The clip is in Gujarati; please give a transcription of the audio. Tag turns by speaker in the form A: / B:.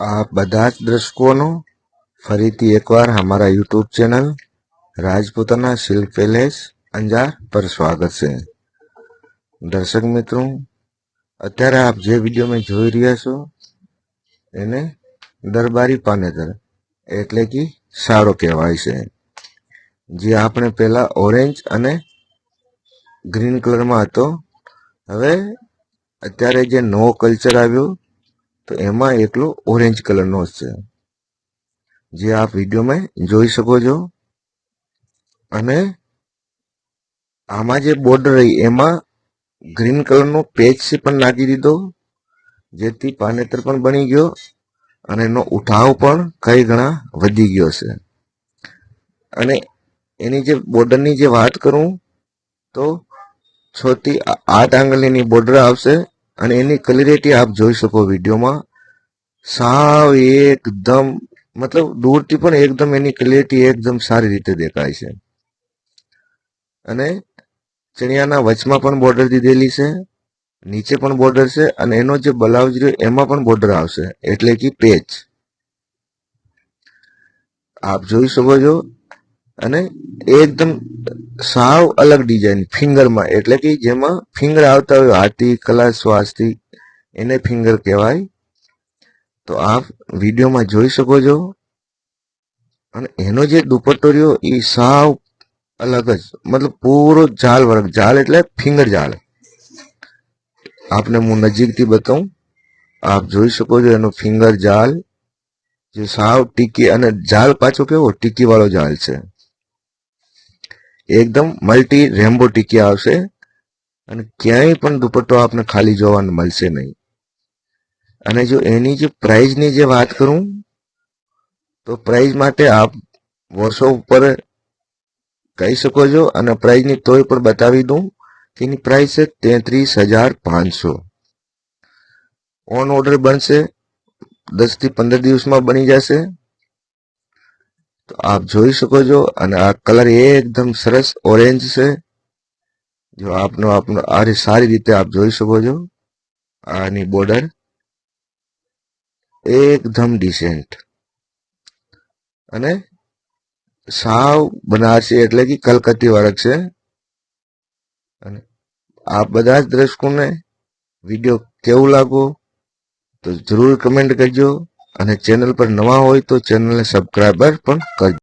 A: આપ બધા જ દર્શકોનો ફરીથી એકવાર અમારા YouTube channel Rajputana silk palace Anjar પર સ્વાગત છે. દર્શક મિત્રો, અત્યારે આપ જે વીડિયો મેં જોઈ રહ્યા છો, એને દરબારી પાનેતર એટલે કે સારો કહેવાય છે. જે આપણે પહેલા ઓરેન્જ અને ગ્રીન કલરમાં હતો, હવે અત્યારે જે નવો કલ્ચર આવ્યો, તો એમાં એકલો ઓરેન્જ કલરનો છે. જે આપ વિડીયોમાં જોઈ શકો છો. અને આમાં જે બોર્ડર રહી, એમાં ગ્રીન કલરનો પેચ પણ નાખી દીધો, જેથી પાનેતર પણ બની ગયો, અને એનો ઉઠાવ પણ કઈ ગણા વધી ગયો છે. અને એની જે બોર્ડરની જે વાત કરું, તો છ થી આઠ આંગળીની બોર્ડર આવશે અને એની ક્લિયરિટી આપ જોઈ શકો વિડીયોમાં. સાવ એકદમ, મતલબ દૂરથી પણ એકદમ એની ક્લિયરિટી એકદમ સારી રીતે દેખાય છે. અને ચણિયાના વચમાં પણ બોર્ડર દીધેલી છે, નીચે પણ બોર્ડર છે અને એનો જે બ્લાઉઝ રહ્યો એમાં પણ બોર્ડર આવશે, એટલે કે પેચ. આપ જોઈ શકો છો અને એકદમ સાવ અલગ ડિઝાઇન ફિંગરમાં. એટલે કે જેમાં ફિંગર આવતા હોય, હાથી, કલા શ્વાસથી એને ફિંગર કહેવાય. તો આપ વિડીયોમાં જોઈ શકો છો. અને એનો જે દુપટ્ટો રહ્યો, એ સાવ અલગ જ. મતલબ પૂરો જાલ વર્ગ. જાલ એટલે ફિંગર જાલ. આપને હું નજીકથી બતાવું. આપ જોઈ શકો છો એનો ફિંગર જાલ, જે સાવ ટીકી અને જાલ પાછો કેવો? ટીકી વાળો જાલ છે. એકદમ મલ્ટી રેમ્બો ટીકી આવશે અને ક્યાંય પણ દુપટ્ટો આપને ખાલી જોવાનું મળશે નહીં. અને જો એની જે પ્રાઇઝની જે વાત કરું, તો પ્રાઇઝ માટે આપ વોટ્સઅપ ઉપર કહી શકો છો અને પ્રાઇઝની તોય પણ બતાવી દઉં કે એની પ્રાઇસ છે તેત્રીસ હજાર પાંચસો. ઓન ઓર્ડર બનશે, દસથી પંદર દિવસમાં બની જશે. આપ જોઈ શકો છો અને આ કલર એકદમ સરસ ઓરેન્જ છે. જો આપનો આપનો આ સારી રીતે આપ જોઈ શકો છો આની બોર્ડર. એકદમ ડિસેન્ટ અને સાવ બનારસી એટલે કે કલકત્તી વર્ક છે. અને આ બધા જ દર્શકોને વીડિયો કેવું લાગો તો જરૂર કમેન્ટ કરજો. અને ચેનલ પર નવા હોય તો ચેનલને સબસ્ક્રાઈબર પણ કરજો.